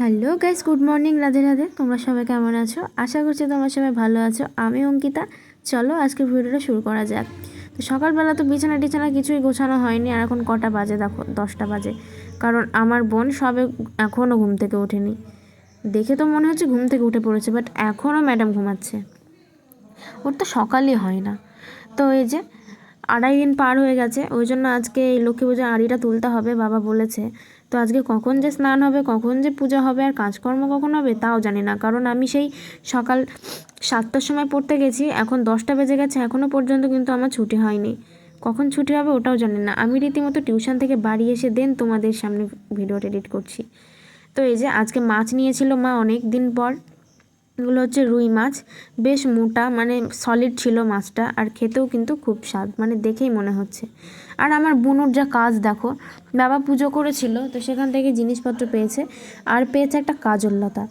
Hello guys, good morning, Radhe Radhe. তোমরা সবাই কেমন আছো? আশা করছি তোমরা সবাই ভালো আছো। আমি অঙ্কিতা। চলো আজকে ভিডিওটা শুরু করা যাক। তো সকালবেলা তো বিছানা টিছানা কিছুই গোছানো হয়নি, আর এখন কটা বাজে দেখো, দশটা বাজে। কারণ আমার বোন সবে এখনও ঘুম থেকে ওঠেনি। দেখে তো মনে হচ্ছে ঘুম থেকে উঠে পড়েছে বাট এখনও ম্যাডাম ঘুমাচ্ছে। ওর তো সকালই হয় না। তো এই যে আড়াই দিন পার হয়ে গেছে, ওই জন্য আজকে এই লক্ষ্মী পুজোর আড়িটা তুলতে হবে, বাবা বলেছে। তো আজকে কখন যে স্নান হবে, কখন যে পূজা হবে আর কাজকর্ম কখন হবে তাও জানি না। কারণ আমি সেই সকাল সাতটার সময় পড়তে গেছি, এখন দশটা বেজে গেছে এখনও পর্যন্ত কিন্তু আমার ছুটি হয়নি। কখন ছুটি হবে ওটাও জানি না। আমি রীতিমতো টিউশন থেকে বাড়ি এসে দেন তোমাদের সামনে ভিডিওটা এডিট করছি। তো এই যে আজকে মাছ নিয়েছিল মা অনেক দিন পর এগুলো হচ্ছে রুই মাছ। বেশ মোটা মানে সলিড ছিল মাছটা, আর খেতেও কিন্তু খুব স্বাদ মানে দেখেই মনে হচ্ছে। আর আমার বুনুর যা কাজ, দেখো, বাবা পুজো করেছিল, তো সেখান থেকে জিনিসপত্র পেয়েছে, আর পেয়েছে একটা কাজল লতা।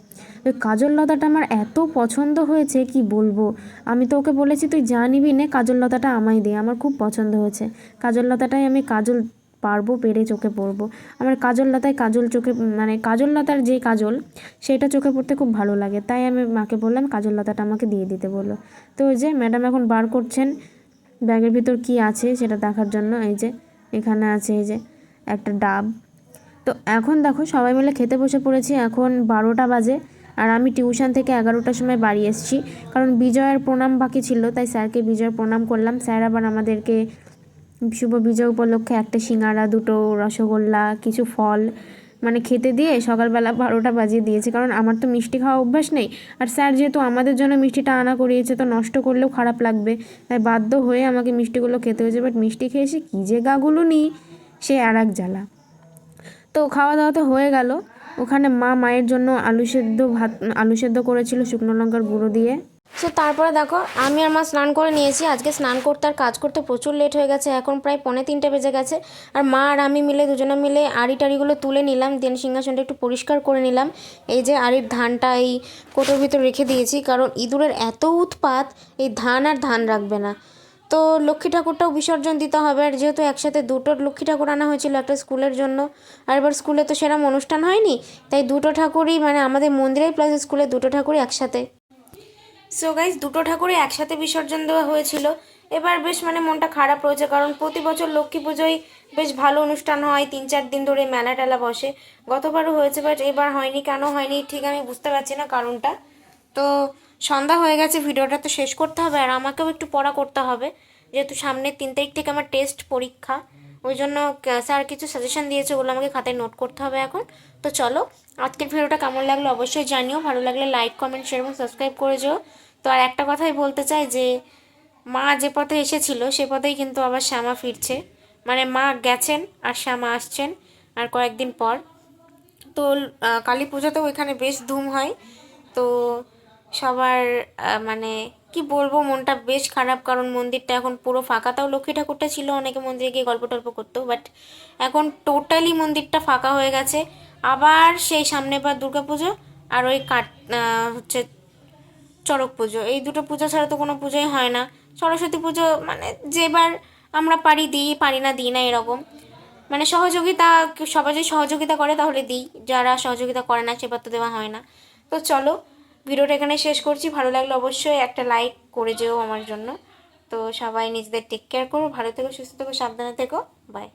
ওই কাজল লতাটা আমার এত পছন্দ হয়েছে, কি বলব? আমি তো ওকে বলেছি, তুই যা নে, কাজল লতাটা আমায় দে। আমার খুব পছন্দ হয়েছে। কাজল লতাটাই আমি কাজল পারব, পেরে চোখে পড়ব। আমার কাজল লতায় কাজল চোখে মানে কাজল লতার যে কাজল, সেটা চোখে পড়তে খুব ভালো লাগে। তাই আমি মাকে বললাম, কাজল লতাটা আমাকে দিয়ে দিতে বলল। তো ওই যে ম্যাডাম এখন বার করছেন, ব্যাগের ভিতর কি আছে সেটা দেখার জন্য, এই যে এখানে আছে, এই যে একটা ডাব। তো এখন দেখো সবাই মিলে খেতে বসে পড়েছি, এখন বারোটা বাজে, আর আমি টিউশন থেকে এগারোটার সময় বাড়ি এসেছি। কারণ বিজয়ের প্রণাম বাকি ছিল, তাই স্যারকে বিজয়ের প্রণাম করলাম। স্যার আবার আমাদেরকে শুভ বিজয় উপলক্ষে একটা সিঙ্গারা, দুটো রসগোল্লা, কিছু ফল মানে খেতে দিয়ে সকালবেলা বারোটা বাজিয়ে দিয়েছে। কারণ আমার তো মিষ্টি খাওয়া অভ্যাস নেই। আর স্যার যেহেতু আমাদের জন্য মিষ্টিটা আনা করিয়েছে, তো নষ্ট করলেও খারাপ লাগবে। তাই বাধ্য হয়ে আমাকে মিষ্টিগুলো খেতে হয়েছে। বাট মিষ্টি খেয়ে এসে কী যে গাগুলো নিই সে আর এক জ্বালা। তো খাওয়া দাওয়া তো হয়ে গেল। ওখানে মা মায়ের জন্য আলু সেদ্ধ ভাত, আলু সেদ্ধ করেছিল শুকনো লঙ্কার গুঁড়ো দিয়ে। সো তারপরে দেখো, আমি আর মা স্নান করে নিয়েছি। আজকে স্নান করতে আর কাজ করতে প্রচুর লেট হয়ে গেছে। এখন প্রায় পৌনে তিনটে বেজে গেছে। আর মা আর আমি মিলে দুজনে মিলে আড়ি টাড়িগুলো তুলে নিলাম। দেন সিংহাসনটা একটু পরিষ্কার করে নিলাম। এই যে আড়ির ধানটা এই কোটোর ভিতর রেখে দিয়েছি। কারণ ইঁদুরের এত উৎপাত, এই ধান আর ধান রাখবে না। তো লক্ষ্মী ঠাকুরটাও বিসর্জন দিতে হবে। আর যেহেতু একসাথে দুটো লক্ষ্মী ঠাকুর আনা হয়েছিল একটা স্কুলের জন্য, আর এবার স্কুলে তো সেরকম অনুষ্ঠান হয়নি, তাই দুটো ঠাকুরই মানে আমাদের মন্দিরে প্লাস স্কুলে দুটো ঠাকুরই একসাথে। সো গাইজ দুটো ঠাকুরই একসাথে বিসর্জন দেওয়া হয়েছিল। এবার বেশ মানে মনটা খারাপ রয়েছে, কারণ প্রতি বছর লক্ষ্মী পুজোয় বেশ ভালো অনুষ্ঠান হয়, তিন চার দিন ধরে মেলা টেলা বসে। গতবারও হয়েছে বাট এবার হয়নি। কেন হয়নি, ঠিক আমি বুঝতে পারছি না কারণটা। তো, সন্ধ্যা হয়ে গেছে, ভিডিওটা তো শেষ করতে হবে, আর আমাকেও একটু পড়া করতে হবে। যেহেতু সামনের তিন তারিখ থেকে আমার টেস্ট পরীক্ষা। ওই জন্য স্যার কিছু সাজেশন দিয়েছে ওগুলো আমাকে খাতায় নোট করতে হবে এখন। তো চলো, আজকের ভিডিওটা কেমন লাগল অবশ্যই জানিও। ভালো লাগলে লাইক কমেন্ট শেয়ার এবং সাবস্ক্রাইব করে যেও। তো আর একটা কথাই বলতে চাই যে, মা যে পথে এসেছিল, সে পথেই কিন্তু আবার শ্যামা ফিরছে। মানে মা গেছেন আর শ্যামা আসছেন আর কয়েকদিন পর। তো কালী পুজোতেও এখানে বেশ ধুম হয়। তো সবার মানে কি বলব, মনটা বেশ খারাপ। কারণ মন্দিরটা এখন পুরো ফাঁকা। তাও লক্ষ্মী ঠাকুরটা ছিল, অনেকে মন্দিরে গিয়ে গল্প টল্প করতো। বাট এখন টোটালি মন্দিরটা ফাঁকা হয়ে গেছে। আবার সেই সামনে দুর্গা পুজো আর ওই কাট হচ্ছে চড়ক পুজো। এই দুটো পুজো ছাড়া তো কোনো পুজোই হয় না। সরস্বতী পুজো মানে যেবার আমরা পারি দিই, পারি না দিই না এরকম। মানে সহযোগিতা সবাই যদি সহযোগিতা করে তাহলে দিই। যারা সহযোগিতা করে না সেবার তো দেওয়া হয় না। তো চলো ভিডিওটা এখানে শেষ করছি। ভালো লাগলে অবশ্যই একটা লাইক করে যেও আমার জন্য। তো সবাই নিজেদের টেক কেয়ার করো, ভালো থেকো, সুস্থ থেকো, সাবধানে থেকো। বাই